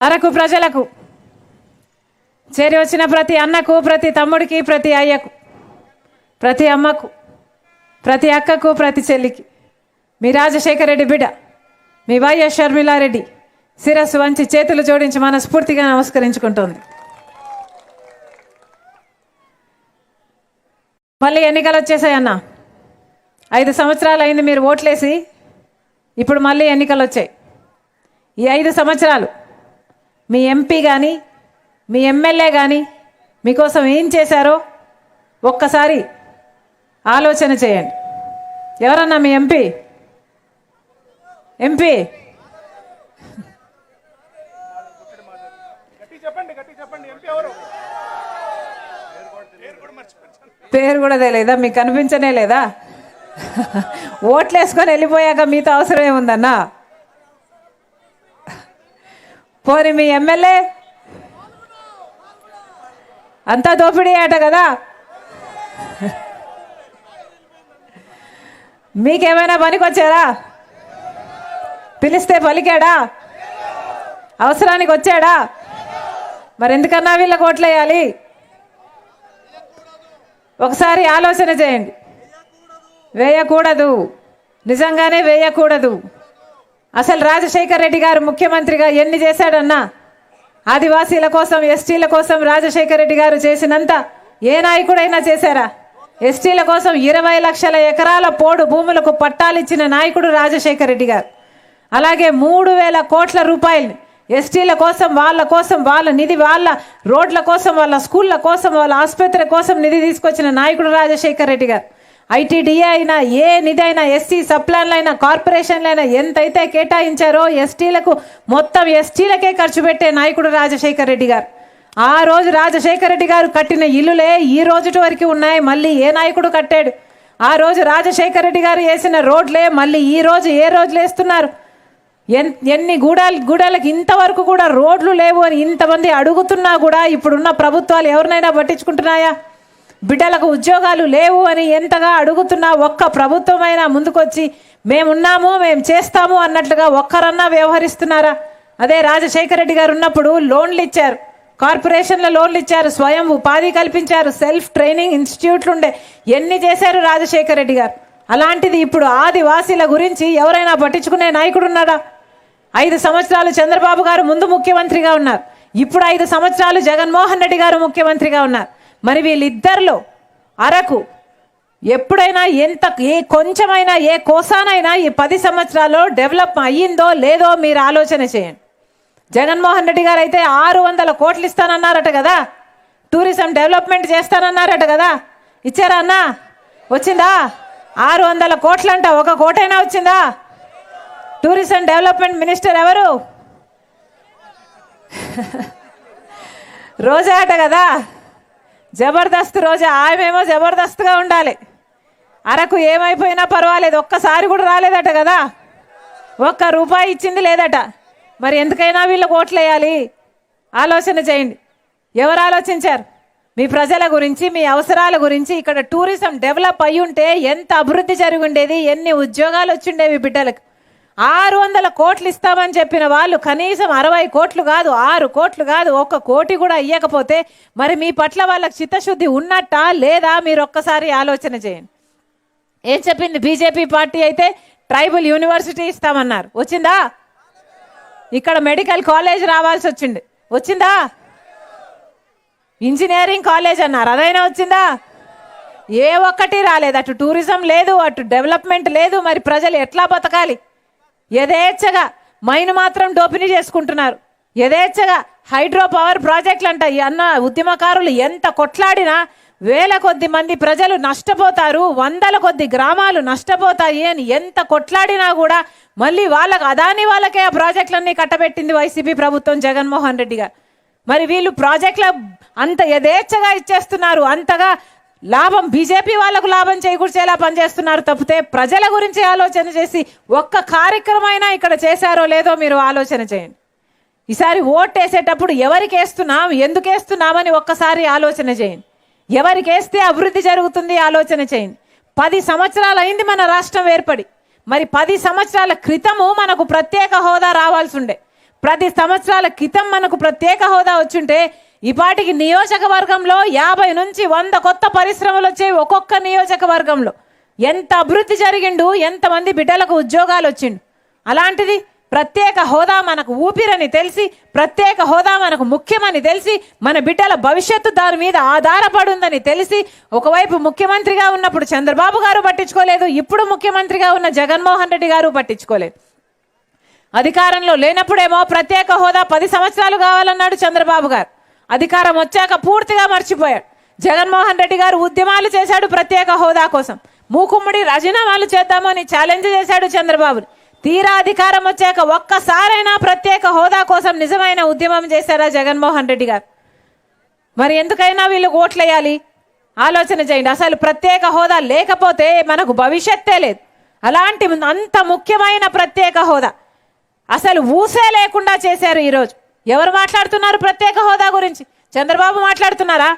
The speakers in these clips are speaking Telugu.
అరకు ప్రజలకు చేరి వచ్చిన ప్రతి అన్నకు ప్రతి తమ్ముడికి ప్రతి అయ్యకు ప్రతి అమ్మకు ప్రతి అక్కకు ప్రతి చెల్లికి మీ రాజశేఖర రెడ్డి బిడ్డ మీ వైఎస్ షర్మిలారెడ్డి శిరస్సు వంచి చేతులు జోడించి మనస్ఫూర్తిగా నమస్కరించుకుంటోంది. మళ్ళీ ఎన్నికలు వచ్చేసాయన్న ఐదు సంవత్సరాలు అయింది మీరు ఓట్లేసి ఇప్పుడు మళ్ళీ ఎన్నికలు వచ్చాయి. ఈ ఐదు సంవత్సరాలు మీ ఎంపీ కానీ మీ ఎమ్మెల్యే కానీ మీకోసం ఏం చేశారో ఒక్కసారి ఆలోచన చేయండి. ఎవరన్నా మీ ఎంపీ? ఎంపీ? పేరు కూడా తెలియదా? మీకు కనిపించనే లేదా? ఓట్లు వేసుకొని వెళ్ళిపోయాక మీతో అవసరం ఏముందన్నా పోరి మీ ఎమ్మెల్యే. అంతా దోపిడీ ఆట కదా? మీకేమైనా పనికొచ్చారా? పిలిస్తే పలికాడా? అవసరానికి వచ్చాడా మరి ఎందుకన్నా వీళ్ళకి ఓట్లేయాలి ఒకసారి ఆలోచన చేయండి. వేయకూడదు. నిజంగానే వేయకూడదు. అసలు రాజశేఖర్ రెడ్డి గారు ముఖ్యమంత్రిగా ఎన్ని చేశాడన్నా? ఆదివాసీల కోసం ఎస్టీల కోసం రాజశేఖర్ రెడ్డి గారు చేసినంత ఏ నాయకుడైనా చేశారా? ఎస్టీల కోసం ఇరవై లక్షల ఎకరాల పోడు భూములకు పట్టాలిచ్చిన నాయకుడు రాజశేఖర్ రెడ్డి గారు. అలాగే మూడు వేల కోట్ల రూపాయలు ఎస్టీల కోసం వాళ్ళ కోసం వాళ్ళ నిధి వాళ్ళ రోడ్ల కోసం వాళ్ళ స్కూళ్ళ కోసం వాళ్ళ ఆసుపత్రి కోసం నిధి తీసుకొచ్చిన నాయకుడు రాజశేఖర్ రెడ్డి గారు. ఐటీడీఏ అయినా ఏ నిధి అయినా ఎస్సీ సప్లాన్లు అయినా కార్పొరేషన్లు అయినా ఎంతైతే కేటాయించారో ఎస్టీలకు మొత్తం ఎస్టీలకే ఖర్చు పెట్టే నాయకుడు రాజశేఖర్ రెడ్డి గారు. ఆ రోజు రాజశేఖర రెడ్డి గారు కట్టిన ఇల్లులే ఈ రోజుటి వరకు ఉన్నాయి మళ్ళీ ఏ నాయకుడు కట్టాడు? ఆ రోజు రాజశేఖర రెడ్డి గారు వేసిన రోడ్లే మళ్ళీ ఈ రోజు ఏ రోజులు వేస్తున్నారు? ఎన్ని గూడాలు గూడాలకు ఇంతవరకు కూడా రోడ్లు లేవు అని ఇంతమంది అడుగుతున్నా కూడా ఇప్పుడున్న ప్రభుత్వాలు ఎవరినైనా పట్టించుకుంటున్నాయా? బిడ్డలకు ఉద్యోగాలు లేవు అని ఎంతగా అడుగుతున్నా ఒక్క ప్రభుత్వమైనా ముందుకొచ్చి మేమున్నాము మేము చేస్తాము అన్నట్లుగా ఒక్కరన్నా వ్యవహరిస్తున్నారా? అదే రాజశేఖర రెడ్డి గారు ఉన్నప్పుడు లోన్లు ఇచ్చారు. కార్పొరేషన్ల లోన్లు ఇచ్చారు స్వయం ఉపాధి కల్పించారు సెల్ఫ్ ట్రైనింగ్ ఇన్స్టిట్యూట్లు ఉండే. ఎన్ని చేశారు రాజశేఖర రెడ్డి గారు? అలాంటిది ఇప్పుడు ఆదివాసీల గురించి ఎవరైనా పట్టించుకునే నాయకుడు ఉన్నాడా? ఐదు సంవత్సరాలు చంద్రబాబు గారు ముందు ముఖ్యమంత్రిగా ఉన్నారు. ఇప్పుడు ఐదు సంవత్సరాలు జగన్మోహన్ రెడ్డి గారు ముఖ్యమంత్రిగా ఉన్నారు. మరి వీళ్ళిద్దరిలో అరకు ఎప్పుడైనా ఎంత ఏ కొంచెమైనా ఏ కోసానైనా ఈ పది సంవత్సరాల్లో డెవలప్ అయ్యిందో లేదో మీరు ఆలోచన చేయండి. జగన్మోహన్ రెడ్డి గారు అయితే ఆరు వందల కోట్లు ఇస్తానన్నారట కదా? టూరిజం డెవలప్మెంట్ చేస్తానన్నారట కదా? ఇచ్చారా అన్నా? వచ్చిందా? ఆరు వందల కోట్లంట ఒక కోటైనా వచ్చిందా? టూరిజం డెవలప్మెంట్ మినిస్టర్ ఎవరు? రోజా అట కదా? జబర్దస్త్ రోజు ఆమెమో జబర్దస్త్గా ఉండాలి. అరకు ఏమైపోయినా పర్వాలేదు ఒక్కసారి కూడా రాలేదట కదా. ఒక్క రూపాయి ఇచ్చింది లేదట. మరి ఎందుకైనా వీళ్ళకి ఓట్లు వేయాలి ఆలోచన చేయండి. ఎవరు ఆలోచించారు? మీ ప్రజల గురించి మీ అవసరాల గురించి ఇక్కడ టూరిజం డెవలప్ అయ్యుంటే ఉంటే ఎంత అభివృద్ధి జరిగి ఉండేది ఎన్ని ఉద్యోగాలు వచ్చిండేవి బిడ్డలకు. ఆరు వందల కోట్లు ఇస్తామని చెప్పిన వాళ్ళు కనీసం అరవై కోట్లు కాదు ఆరు కోట్లు కాదు ఒక్క కోటి కూడా ఇవ్వకపోతే మరి మీ పట్ల వాళ్ళకి చిత్తశుద్ధి ఉన్నట్టా లేదా? మీరు ఒక్కసారి ఆలోచన చేయండి. ఏం చెప్పింది బీజేపీ పార్టీ అయితే? ట్రైబల్ యూనివర్సిటీ ఇస్తామన్నారు. వచ్చిందా? ఇక్కడ మెడికల్ కాలేజ్ రావాల్సి వచ్చింది. వచ్చిందా? ఇంజనీరింగ్ కాలేజ్ అన్నారు. అదైనా వచ్చిందా? ఏ ఒక్కటి రాలేదు. అటు టూరిజం లేదు అటు డెవలప్మెంట్ లేదు మరి ప్రజలు ఎట్లా బతకాలి? యథేచ్ఛగా మైన్ మాత్రం డోపినీ చేసుకుంటున్నారు. యథేచ్ఛగా హైడ్రో పవర్ ప్రాజెక్టులు అంట ఈ అన్న ఉద్యమకారులు ఎంత కొట్లాడినా వేల కొద్ది మంది ప్రజలు నష్టపోతారు వందల కొద్ది గ్రామాలు నష్టపోతాయి అని ఎంత కొట్లాడినా కూడా మళ్ళీ వాళ్ళకి అదాని వాళ్ళకే ఆ ప్రాజెక్టులన్నీ కట్టబెట్టింది వైసీపీ ప్రభుత్వం జగన్మోహన్ రెడ్డి గారు. మరి వీళ్ళు ప్రాజెక్టుల అంత యథేచ్ఛగా ఇచ్చేస్తున్నారు అంతగా లాభం బీజేపీ వాళ్ళకు లాభం చేకూర్చేలా పనిచేస్తున్నారు తప్పితే ప్రజల గురించి ఆలోచన చేసి ఒక్క కార్యక్రమైనా ఇక్కడ చేశారో లేదో మీరు ఆలోచన చేయండి. ఈసారి ఓట్ వేసేటప్పుడు ఎవరికి వేస్తున్నాం ఎందుకు వేస్తున్నామని ఒక్కసారి ఆలోచన చేయండి. ఎవరికి వేస్తే అభివృద్ధి జరుగుతుంది ఆలోచన చేయండి. పది సంవత్సరాలు అయింది మన రాష్ట్రం ఏర్పడి. మరి పది సంవత్సరాల క్రితము మనకు ప్రత్యేక హోదా రావాల్సి ఉండే. ప్రతి సంవత్సరాల క్రితం మనకు ప్రత్యేక హోదా వచ్చుంటే ఇపాటికి నియోజకవర్గంలో యాభై నుంచి వంద కొత్త పరిశ్రమలు వచ్చాయి ఒక్కొక్క నియోజకవర్గంలో. ఎంత అభివృద్ధి జరిగిండు ఎంతమంది బిడ్డలకు ఉద్యోగాలు వచ్చిండు. అలాంటిది ప్రత్యేక హోదా మనకు ఊపిరని తెలిసి ప్రత్యేక హోదా మనకు ముఖ్యమని తెలిసి మన బిడ్డల భవిష్యత్తు దాని మీద ఆధారపడుందని తెలిసి ఒకవైపు ముఖ్యమంత్రిగా ఉన్నప్పుడు చంద్రబాబు గారు పట్టించుకోలేదు ఇప్పుడు ముఖ్యమంత్రిగా ఉన్న జగన్మోహన్ రెడ్డి గారు పట్టించుకోలేదు. అధికారంలో లేనప్పుడేమో ప్రత్యేక హోదా పది సంవత్సరాలు కావాలన్నాడు చంద్రబాబు గారు. అధికారం వచ్చాక పూర్తిగా మర్చిపోయాడు. జగన్మోహన్ రెడ్డి గారు ఉద్యమాలు చేశాడు ప్రత్యేక హోదా కోసం. మూకుమ్మడి రాజీనామాలు చేద్దామని ఛాలెంజ్ చేశాడు చంద్రబాబుని. తీరా అధికారం వచ్చాక ఒక్కసారైనా ప్రత్యేక హోదా కోసం నిజమైన ఉద్యమం చేశారా జగన్మోహన్ రెడ్డి గారు? మరి ఎందుకైనా వీళ్ళు ఓట్లేయాలి? ఆలోచన చేయండి. అసలు ప్రత్యేక హోదా లేకపోతే మనకు భవిష్యత్తే లేదు. అలాంటి అంత ముఖ్యమైన ప్రత్యేక హోదా. అసలు ఊసే లేకుండా చేశారు ఈరోజు. ఎవరు మాట్లాడుతున్నారు ప్రత్యేక హోదా గురించి? చంద్రబాబు మాట్లాడుతున్నారా?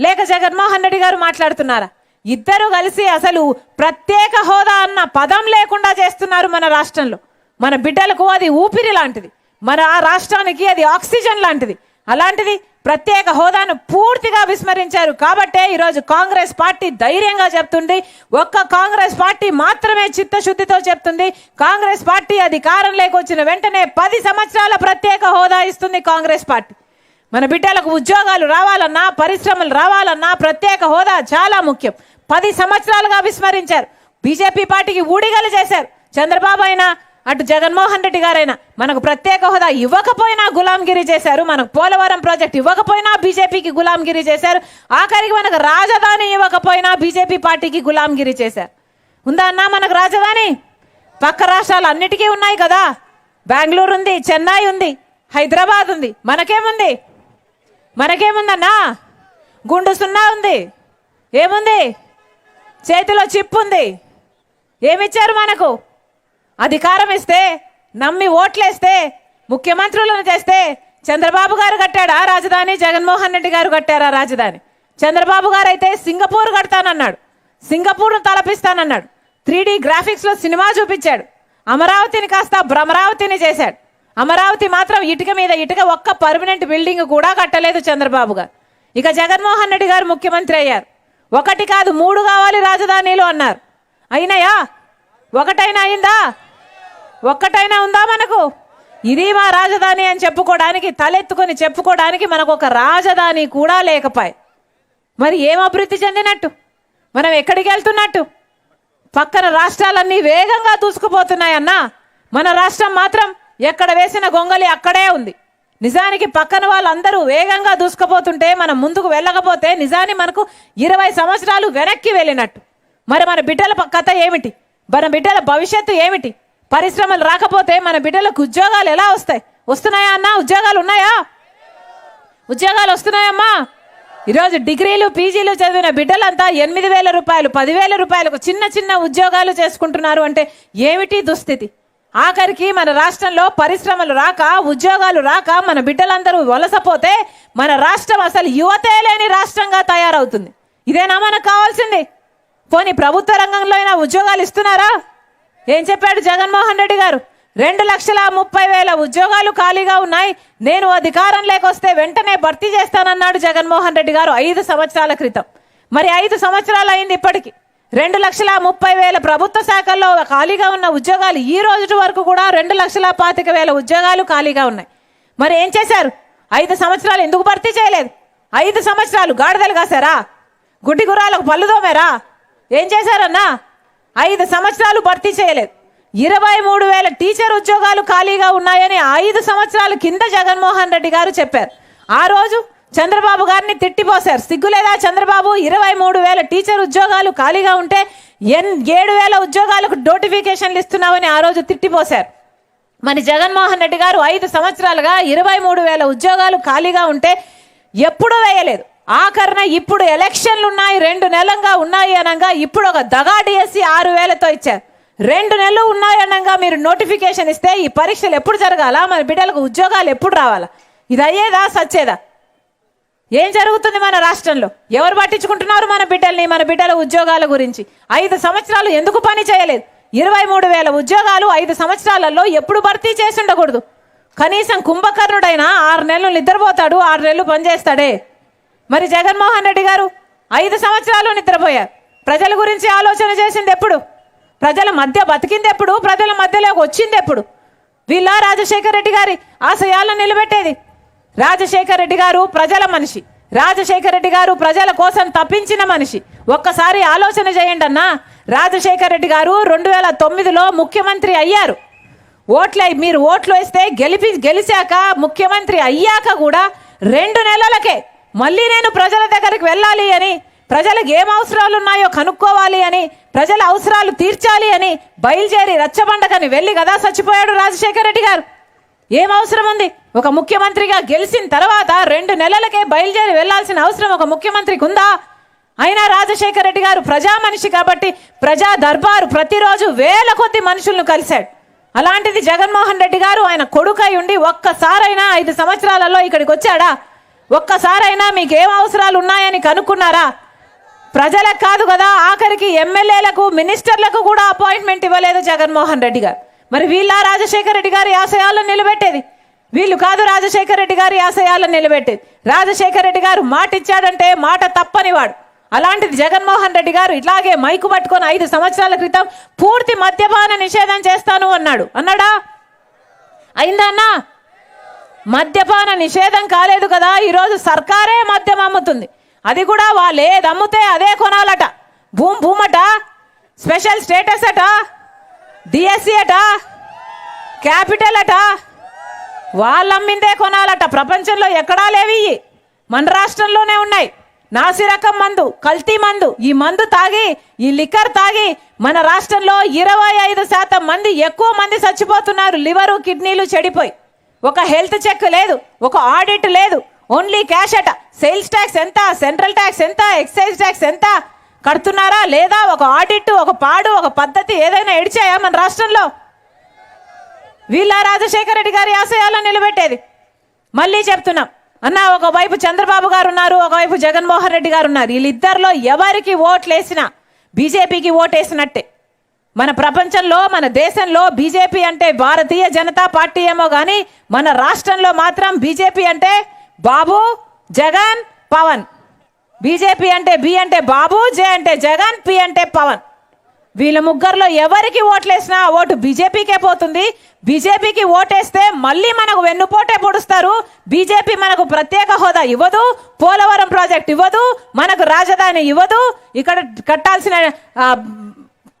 లేక జగన్మోహన్ రెడ్డి గారు మాట్లాడుతున్నారా? ఇద్దరు కలిసి అసలు ప్రత్యేక హోదా అన్న పదం లేకుండా చేస్తున్నారు మన రాష్ట్రంలో. మన బిడ్డలకు అది ఊపిరి లాంటిది. మన ఆ రాష్ట్రానికి అది ఆక్సిజన్ లాంటిది. అలాంటిది ప్రత్యేక హోదాను పూర్తిగా విస్మరించారు. కాబట్టే ఈరోజు కాంగ్రెస్ పార్టీ ధైర్యంగా చెప్తుంది. ఒక్క కాంగ్రెస్ పార్టీ మాత్రమే చిత్తశుద్ధితో చెప్తుంది. కాంగ్రెస్ పార్టీ అధికారంలోకి వచ్చిన వెంటనే పది సంవత్సరాల ప్రత్యేక హోదా ఇస్తుంది కాంగ్రెస్ పార్టీ. మన బిడ్డలకు ఉద్యోగాలు రావాలన్నా పరిశ్రమలు రావాలన్నా ప్రత్యేక హోదా చాలా ముఖ్యం. పది సంవత్సరాలుగా విస్మరించారు. బీజేపీ పార్టీకి ఊడిగలు చేశారు. చంద్రబాబు అయినా అటు జగన్మోహన్ రెడ్డి గారైనా మనకు ప్రత్యేక హోదా ఇవ్వకపోయినా గులాంగిరి చేశారు మనకు పోలవరం ప్రాజెక్ట్ ఇవ్వకపోయినా బీజేపీకి గులాంగిరి చేశారు ఆఖరికి మనకు రాజధాని ఇవ్వకపోయినా బీజేపీ పార్టీకి గులాంగిరి చేశారు. ఉందా అన్నా మనకు రాజధాని? పక్క రాష్ట్రాలు అన్నిటికీ ఉన్నాయి కదా. బెంగళూరు ఉంది చెన్నై ఉంది హైదరాబాద్ ఉంది మనకేముంది? మనకేముందన్నా? గుండు సున్నా ఉంది. ఏముంది? చేతిలో చిప్ ఉంది. ఏమిచ్చారు మనకు? అధికారం ఇస్తే నమ్మి ఓట్లేస్తే ముఖ్యమంత్రులను చేస్తే చంద్రబాబు గారు కట్టాడా? రాజధాని జగన్మోహన్ రెడ్డి గారు కట్టారా రాజధాని? చంద్రబాబు గారు అయితే సింగపూర్ కడతానన్నాడు. సింగపూర్ను తలపిస్తానన్నాడు. త్రీ డీ గ్రాఫిక్స్లో సినిమా చూపించాడు. అమరావతిని కాస్త భ్రమరావతిని చేశాడు. అమరావతి మాత్రం ఇటుక మీద ఇటుక ఒక్క పర్మనెంట్ బిల్డింగ్ కూడా కట్టలేదు చంద్రబాబు గారు. ఇక జగన్మోహన్ రెడ్డి గారు ముఖ్యమంత్రి అయ్యారు. ఒకటి కాదు మూడు కావాలి రాజధానిలు అన్నారు. అయినాయా? ఒకటైనా అయిందా? ఒక్కటైనా ఉందా మనకు? ఇది మా రాజధాని అని చెప్పుకోవడానికి తలెత్తుకొని చెప్పుకోవడానికి మనకు ఒక రాజధాని కూడా లేకపాయ్. మరి ఏం అభివృద్ధి చెందినట్టు? మనం ఎక్కడికి వెళ్తున్నట్టు? పక్కన రాష్ట్రాలన్నీ వేగంగా దూసుకుపోతున్నాయన్నా మన రాష్ట్రం మాత్రం ఎక్కడ వేసిన గొంగలి అక్కడే ఉంది. నిజానికి పక్కన వాళ్ళందరూ వేగంగా దూసుకుపోతుంటే మనం ముందుకు వెళ్ళకపోతే నిజాన్ని మనకు ఇరవై సంవత్సరాలు వెనక్కి వెళ్ళినట్టు. మరి మన బిడ్డల కథ ఏమిటి? మన బిడ్డల భవిష్యత్తు ఏమిటి? పరిశ్రమలు రాకపోతే మన బిడ్డలకు ఉద్యోగాలు ఎలా వస్తాయి? వస్తున్నాయా అన్నా? ఉద్యోగాలు ఉన్నాయా? ఉద్యోగాలు వస్తున్నాయమ్మా. ఈరోజు డిగ్రీలు పీజీలు చదివిన బిడ్డలంతా ఎనిమిది వేల రూపాయలు పదివేల రూపాయలకు చిన్న చిన్న ఉద్యోగాలు చేసుకుంటున్నారు అంటే ఏమిటి దుస్థితి? ఆఖరికి మన రాష్ట్రంలో పరిశ్రమలు రాక ఉద్యోగాలు రాక మన బిడ్డలందరూ వలసపోతే మన రాష్ట్రం అసలు యువతే లేని రాష్ట్రంగా తయారవుతుంది. ఇదేనా మనకు కావాల్సింది? పోనీ ప్రభుత్వ రంగంలో అయినా ఉద్యోగాలు ఇస్తున్నారా? ఏం చెప్పాడు జగన్మోహన్ రెడ్డి గారు? రెండు లక్షల ముప్పై వేల ఉద్యోగాలు ఖాళీగా ఉన్నాయి. నేను అధికారం లేకొస్తే వెంటనే భర్తీ చేస్తానన్నాడు జగన్మోహన్ రెడ్డి గారు ఐదు సంవత్సరాల క్రితం. మరి ఐదు సంవత్సరాలు అయింది ఇప్పటికి. రెండు లక్షల ముప్పై వేల ప్రభుత్వ శాఖల్లో ఖాళీగా ఉన్న ఉద్యోగాలు ఈ రోజు వరకు కూడా రెండు లక్షల పాతిక వేల ఉద్యోగాలు ఖాళీగా ఉన్నాయి. మరి ఏం చేశారు? ఐదు సంవత్సరాలు ఎందుకు భర్తీ చేయలేదు? ఐదు సంవత్సరాలు గాడిదలు కాసారా గుడ్డి గుర్రాలకు పళ్ళు దోమారా ఏం చేశారన్నా? ఐదు సంవత్సరాలు భర్తీ చేయలేదు. ఇరవై మూడు వేల టీచర్ ఉద్యోగాలు ఖాళీగా ఉన్నాయని ఐదు సంవత్సరాల కింద జగన్మోహన్ రెడ్డి గారు చెప్పారు. ఆ రోజు చంద్రబాబు గారిని తిట్టిపోశారు. సిగ్గులేదా చంద్రబాబు? ఇరవై మూడు వేల టీచర్ ఉద్యోగాలు ఖాళీగా ఉంటే ఎన్ ఏడు వేల ఉద్యోగాలకు నోటిఫికేషన్లు ఇస్తున్నామని ఆ రోజు తిట్టిపోశారు. మరి జగన్మోహన్ రెడ్డి గారు ఐదు సంవత్సరాలుగా ఇరవై మూడు వేల ఉద్యోగాలు ఖాళీగా ఉంటే ఎప్పుడూ వేయలేదు. ఆఖరణ ఇప్పుడు ఎలక్షన్లు ఉన్నాయి రెండు నెలంగా ఉన్నాయి అనగా ఇప్పుడు ఒక దగా డిఎస్సి ఆరు వేలతో ఇచ్చారు. రెండు నెలలు ఉన్నాయి అనగా మీరు నోటిఫికేషన్ ఇస్తే ఈ పరీక్షలు ఎప్పుడు జరగాల? మన బిడ్డలకు ఉద్యోగాలు ఎప్పుడు రావాలా? ఇది అయ్యేదా సచ్చేదా? ఏం జరుగుతుంది మన రాష్ట్రంలో? ఎవరు పట్టించుకుంటున్నారు మన బిడ్డల్ని మన బిడ్డల ఉద్యోగాల గురించి? ఐదు సంవత్సరాలు ఎందుకు పని చేయలేదు? ఇరవై మూడు వేల ఉద్యోగాలు ఐదు సంవత్సరాలలో ఎప్పుడు భర్తీ చేసి ఉండకూడదు? కనీసం కుంభకర్ణుడైనా ఆరు నెలలు నిద్రపోతాడు ఆరు నెలలు పనిచేస్తాడే. మరి జగన్మోహన్ రెడ్డి గారు ఐదు సంవత్సరాలు నిద్రపోయారు. ప్రజల గురించి ఆలోచన చేసింది ఎప్పుడు? ప్రజల మధ్య బతికింది ఎప్పుడు? ప్రజల మధ్యలోకి వచ్చింది ఎప్పుడు? వీళ్ళ రాజశేఖర రెడ్డి గారి ఆశయాలను నిలబెట్టేది. రాజశేఖర రెడ్డి గారు ప్రజల మనిషి. రాజశేఖర రెడ్డి గారు ప్రజల కోసం తప్పించిన మనిషి. ఒక్కసారి ఆలోచన చేయండి అన్నా. రాజశేఖర రెడ్డి గారు రెండు వేల తొమ్మిదిలో ముఖ్యమంత్రి అయ్యారు. ఓట్ల మీరు ఓట్లు వేస్తే గెలిపి గెలిచాక ముఖ్యమంత్రి అయ్యాక కూడా రెండు నెలలకే మళ్ళీ నేను ప్రజల దగ్గరికి వెళ్ళాలి అని ప్రజలకు ఏం అవసరాలు ఉన్నాయో కనుక్కోవాలి అని ప్రజల అవసరాలు తీర్చాలి అని బయలుదేరి రచ్చబండకని వెళ్ళి కదా చచ్చిపోయాడు రాజశేఖర రెడ్డి గారు. ఏం అవసరం ఉంది? ఒక ముఖ్యమంత్రిగా గెలిచిన తర్వాత రెండు నెలలకే బయలుదేరి వెళ్ళాల్సిన అవసరం ఒక ముఖ్యమంత్రికి ఉందా? అయినా రాజశేఖర రెడ్డి గారు ప్రజా మనిషి కాబట్టి ప్రజా దర్బారు ప్రతిరోజు వేల కొద్ది మనుషులను కలిశాడు. అలాంటిది జగన్మోహన్ రెడ్డి గారు ఆయన కొడుకై ఉండి ఒక్కసారైనా ఐదు సంవత్సరాలలో ఇక్కడికి వచ్చాడా? ఒక్కసారైనా మీకు ఏం అవసరాలు ఉన్నాయని కనుక్కున్నారా? ప్రజలకు కాదు కదా ఆఖరికి ఎమ్మెల్యేలకు మినిస్టర్లకు కూడా అపాయింట్మెంట్ ఇవ్వలేదు జగన్మోహన్ రెడ్డి గారు. మరి వీళ్ళ రాజశేఖర రెడ్డి గారి ఆశయాలను నిలబెట్టేది? వీళ్ళు కాదు రాజశేఖర రెడ్డి గారి ఆశయాలను నిలబెట్టేది. రాజశేఖర రెడ్డి గారు మాట ఇచ్చాడంటే మాట తప్పనివాడు అలాంటిది జగన్మోహన్ రెడ్డి గారు ఇట్లాగే మైకు పట్టుకొని ఐదు సంవత్సరాల క్రితం పూర్తి మద్యపాన నిషేధం చేస్తాను అన్నాడు. అన్నాడా? అయిందన్నా మద్యపాన నిషేధం కాలేదు కదా ఈరోజు సర్కారే మద్యం అమ్ముతుంది. అది కూడా వాళ్ళు ఏది అమ్ముతే అదే కొనాలట. భూమ్ భూమట? స్పెషల్ స్టేటస్ అట? డిఎస్సి అట? క్యాపిటల్ అట? వాళ్ళు అమ్మిందే కొనాలట. ప్రపంచంలో ఎక్కడా లేవి మన రాష్ట్రంలోనే ఉన్నాయి. నాసిరకం మందు కల్తీ మందు ఈ మందు తాగి ఈ లిక్కర్ తాగి మన రాష్ట్రంలో ఇరవై ఐదు శాతం మంది ఎక్కువ మంది చచ్చిపోతున్నారు. లివరు కిడ్నీలు చెడిపోయి. ఒక హెల్త్ చెక్ లేదు ఒక ఆడిట్ లేదు ఓన్లీ క్యాష్ అట. సేల్స్ ట్యాక్స్ ఎంత సెంట్రల్ ట్యాక్స్ ఎంత ఎక్సైజ్ ట్యాక్స్ ఎంత కడుతున్నారా లేదా ఒక ఆడిట్ ఒక పాడు ఒక పద్ధతి ఏదైనా ఎడిచాయా మన రాష్ట్రంలో? వీళ్ళ రాజశేఖర రెడ్డి గారి ఆశయాలను నిలబెట్టేది. మళ్ళీ చెప్తున్నాం అన్న ఒకవైపు చంద్రబాబు గారు ఉన్నారు ఒకవైపు జగన్మోహన్ రెడ్డి గారు ఉన్నారు వీళ్ళిద్దరిలో ఎవరికి ఓట్లు వేసినా బీజేపీకి ఓటేసినట్టే. మన ప్రపంచంలో మన దేశంలో బీజేపీ అంటే భారతీయ జనతా పార్టీ ఏమో కానీ మన రాష్ట్రంలో మాత్రం బీజేపీ అంటే బాబు జగన్ పవన్. బీజేపీ అంటే బి అంటే బాబు జే అంటే జగన్ పి అంటే పవన్. వీళ్ళ ముగ్గురులో ఎవరికి ఓట్లేసినా ఓటు బీజేపీకే పోతుంది. బీజేపీకి ఓటేస్తే మళ్ళీ మనకు వెన్నుపోటే పొడుస్తారు. బీజేపీ మనకు ప్రత్యేక హోదా ఇవ్వదు పోలవరం ప్రాజెక్ట్ ఇవ్వదు మనకు రాజధాని ఇవ్వదు. ఇక్కడ కట్టాల్సిన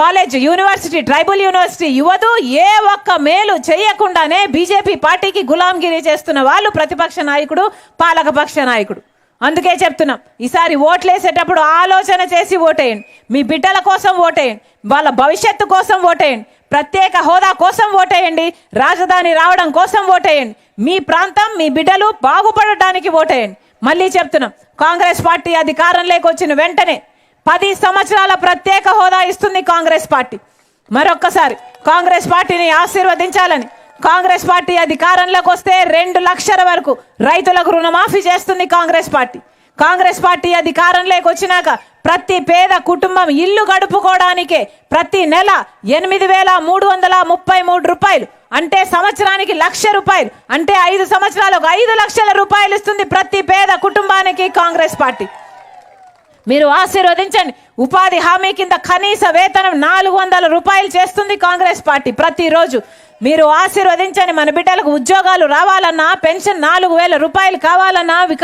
కాలేజ్ యూనివర్సిటీ ట్రైబల్ యూనివర్సిటీ ఇవ్వదు ఏ ఒక్క మేలు చేయకుండానే బీజేపీ పార్టీకి గులాంగిరి చేస్తున్న వాళ్ళు ప్రతిపక్ష నాయకుడు పాలకపక్ష నాయకుడు. అందుకే చెప్తున్నాం ఈసారి ఓట్లేసేటప్పుడు ఆలోచన చేసి ఓటేయండి. మీ బిడ్డల కోసం ఓటేయండి. వాళ్ళ భవిష్యత్తు కోసం ఓటేయండి. ప్రత్యేక హోదా కోసం ఓటేయండి. రాజధాని రావడం కోసం ఓటేయండి. మీ ప్రాంతం మీ బిడ్డలు బాగుపడటానికి ఓటేయండి. మళ్ళీ చెప్తున్నాం కాంగ్రెస్ పార్టీ అధికారంలోకి వచ్చిన వెంటనే పది సంవత్సరాల ప్రత్యేక హోదా ఇస్తుంది కాంగ్రెస్ పార్టీ. మరొక్కసారి కాంగ్రెస్ పార్టీని ఆశీర్వదించాలని. కాంగ్రెస్ పార్టీ అధికారంలోకి వస్తే రెండు లక్షల వరకు రైతులకు రుణమాఫీ చేస్తుంది కాంగ్రెస్ పార్టీ. కాంగ్రెస్ పార్టీ అధికారంలోకి వచ్చినాక ప్రతి పేద కుటుంబం ఇల్లు గడుపుకోవడానికే ప్రతి నెల ఎనిమిది వేల మూడు వందల ముప్పై మూడు రూపాయలు. అంటే సంవత్సరానికి లక్ష రూపాయలు. అంటే ఐదు సంవత్సరాలకు ఐదు లక్షల రూపాయలు ఇస్తుంది ప్రతి పేద కుటుంబానికి కాంగ్రెస్ పార్టీ. మీరు ఆశీర్వదించండి. ఉపాధి హామీ కింద కనీస వేతనం నాలుగు వందల రూపాయలు చేస్తుంది కాంగ్రెస్ పార్టీ ప్రతిరోజు. మీరు ఆశీర్వదించండి. మన బిడ్డలకు ఉద్యోగాలు రావాలన్నా పెన్షన్ నాలుగు వేల రూపాయలు కావాలన్నా వికల